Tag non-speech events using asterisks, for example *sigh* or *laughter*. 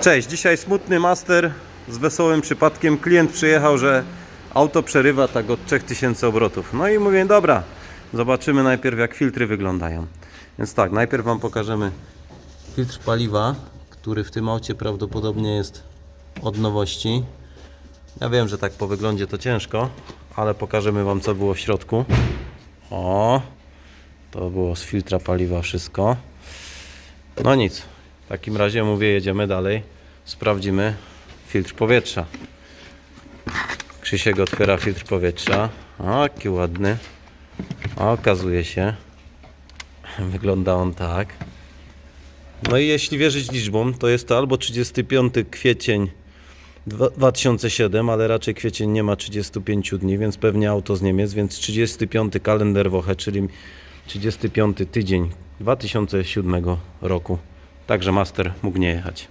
Cześć, dzisiaj smutny master z wesołym przypadkiem. Klient przyjechał, że auto przerywa tak od 3000 obrotów. No i mówię, dobra, zobaczymy najpierw jak filtry wyglądają. Więc tak, najpierw Wam pokażemy filtr paliwa, który w tym aucie prawdopodobnie jest od nowości. Ja wiem, że tak po wyglądzie to ciężko, ale pokażemy Wam co było w środku. O, to było z filtra paliwa wszystko. No nic. W takim razie mówię, jedziemy dalej. Sprawdzimy filtr powietrza. Krzysiek otwiera filtr powietrza. O, jaki ładny. Okazuje się. *laughs* Wygląda on tak. No i jeśli wierzyć liczbom, to jest to albo 35 kwiecień dwa- 2007, ale raczej kwiecień nie ma 35 dni, więc pewnie auto z Niemiec, więc 35 kalender Woche, czyli 35 tydzień 2007 roku. Także master mógł nie jechać.